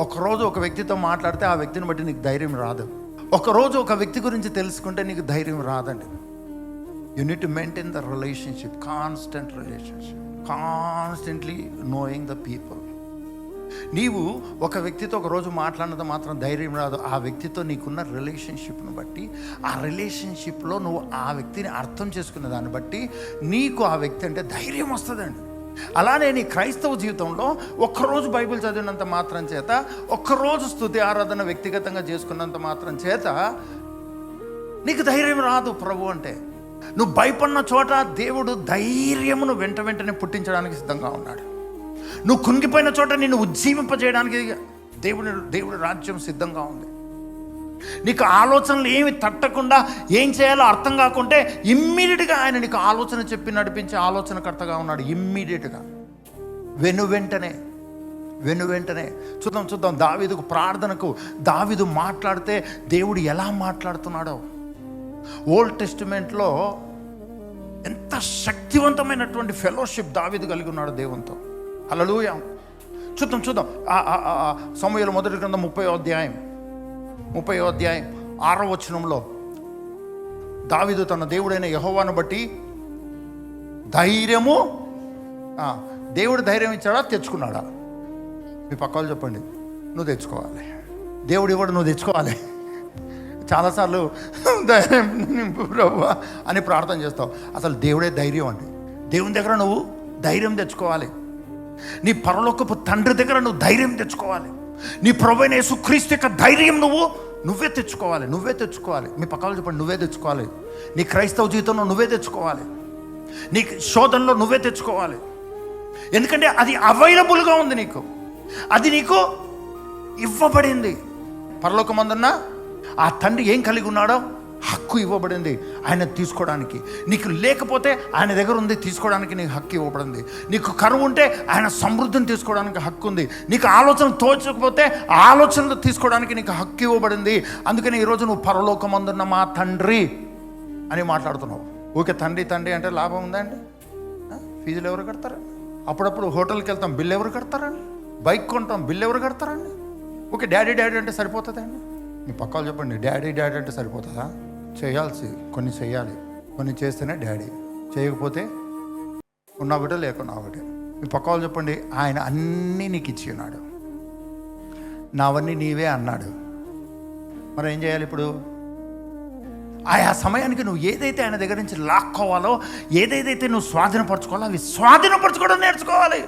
ఒకరోజు ఒక వ్యక్తితో మాట్లాడితే ఆ వ్యక్తిని బట్టి నీకు ధైర్యం రాదు. ఒకరోజు ఒక వ్యక్తి గురించి తెలుసుకుంటే నీకు ధైర్యం రాదండి. Unit need to maintain the relationship constant relationship constantly knowing the people నీవు ఒక వ్యక్తితో ఒక రోజు మాట్లాడినంత మాత్రం ధైర్యం రాదు. ఆ వ్యక్తితో నీకున్న రిలేషన్షిప్ను బట్టి ఆ రిలేషన్షిప్లో నువ్వు ఆ వ్యక్తిని అర్థం చేసుకున్న దాన్ని బట్టి నీకు ఆ వ్యక్తి అంటే ధైర్యం వస్తుందండి. అలానే నీ క్రైస్తవ జీవితంలో ఒక్కరోజు బైబిల్ చదివినంత మాత్రం చేత ఒక్కరోజు స్థుతి ఆరాధన వ్యక్తిగతంగా చేసుకున్నంత మాత్రం చేత నీకు ధైర్యం రాదు ప్రభు అంటే. నువ్వు భయపడిన చోట దేవుడు ధైర్యమును వెంట వెంటనే పుట్టించడానికి సిద్ధంగా ఉన్నాడు. నువ్వు కుంగిపోయిన చోట నిన్ను ఉజ్జీవింపజేయడానికి దేవుని దేవుడి రాజ్యం సిద్ధంగా ఉంది. నీకు ఆలోచనలు ఏమి తట్టకుండా ఏం చేయాలో అర్థం కాకుంటే ఇమ్మీడియట్గా ఆయన నీకు ఆలోచన చెప్పి నడిపించే ఆలోచనకర్తగా ఉన్నాడు ఇమ్మీడియట్గా. వెను వెంటనే వెను వెంటనే. చూద్దాం చూద్దాం. దావిదుకు ప్రార్థనకు దావిదు మాట్లాడితే దేవుడు ఎలా మాట్లాడుతున్నాడో. ఓల్డ్ టెస్టిమెంట్లో ఎంత శక్తివంతమైనటువంటి ఫెలోషిప్ దావిదు కలిగి ఉన్నాడు దేవునితో. అలలుయా చూద్దాం చూద్దాం. సమయంలో మొదటి గ్రంథం ముప్పై అధ్యాయం. ముప్పై అధ్యాయం ఆరో వచనంలో దావిదు తన దేవుడైన యహోవాను బట్టి ధైర్యము దేవుడు ధైర్యం ఇచ్చాడా తెచ్చుకున్నాడా? మీ పక్కలు చెప్పండి. నువ్వు తెచ్చుకోవాలి. దేవుడు ఇవ్వడు నువ్వు తెచ్చుకోవాలి. చాలాసార్లు ధైర్యం ప్రభు అని ప్రార్థన చేస్తావు. అసలు దేవుడే ధైర్యం అండి. దేవుని దగ్గర నువ్వు ధైర్యం తెచ్చుకోవాలి. నీ పరలోకపు తండ్రి దగ్గర నువ్వు ధైర్యం తెచ్చుకోవాలి. నీ ప్రభైన యేసుక్రీస్తు యొక్క ధైర్యం నువ్వు నువ్వే తెచ్చుకోవాలి నువ్వే తెచ్చుకోవాలి. మీ పక్కన చెప్పండి నువ్వే తెచ్చుకోవాలి. నీ క్రైస్తవ జీవితంలో నువ్వే తెచ్చుకోవాలి. నీ శోధనలో నువ్వే తెచ్చుకోవాలి. ఎందుకంటే అది అవైలబుల్గా ఉంది నీకు. అది నీకు ఇవ్వబడింది. పరలోకమందున్న ఆ తండ్రి ఏం కలిగి ఉన్నాడో హక్కు ఇవ్వబడింది ఆయన తీసుకోవడానికి. నీకు లేకపోతే ఆయన దగ్గర ఉంది తీసుకోవడానికి నీకు హక్కు ఇవ్వబడింది. నీకు కరువు ఉంటే ఆయన సమృద్ధిని తీసుకోవడానికి హక్కు ఉంది. నీకు ఆలోచన తోచకపోతే ఆలోచనలు తీసుకోవడానికి నీకు హక్కు ఇవ్వబడింది. అందుకని ఈరోజు నువ్వు పరలోకమందున్న మా తండ్రి అని మాట్లాడుతున్నావు. ఊకే తండ్రి తండ్రి అంటే లాభం ఉందండి ఫీజులు ఎవరు కడతారండి అప్పుడప్పుడు హోటల్కి వెళ్తాం బిల్లు ఎవరు కడతారండి బైక్ కొంటాం బిల్లు ఎవరు కడతారండి ఓకే డాడీ డాడీ అంటే సరిపోతుందండి మీ పక్కలు చెప్పండి డాడీ డాడీ అంటే సరిపోతుందా? చేయాల్సి కొన్ని చేయాలి. కొన్ని చేస్తేనే డాడీ. చేయకపోతే ఉన్న ఒకటే లేకున్నా ఒకటే మీ పక్క వాళ్ళు చెప్పండి ఆయన అన్నీ నీకు ఇచ్చి ఉన్నాడు. నావన్నీ నీవే అన్నాడు. మరి ఏం చేయాలి ఇప్పుడు? ఆయా సమయానికి నువ్వు ఏదైతే ఆయన దగ్గర నుంచి లాక్కోవాలో ఏదైతే నువ్వు స్వాధీనపరచుకోవాలో అవి స్వాధీనపరచుకోవడం నేర్చుకోవాలి.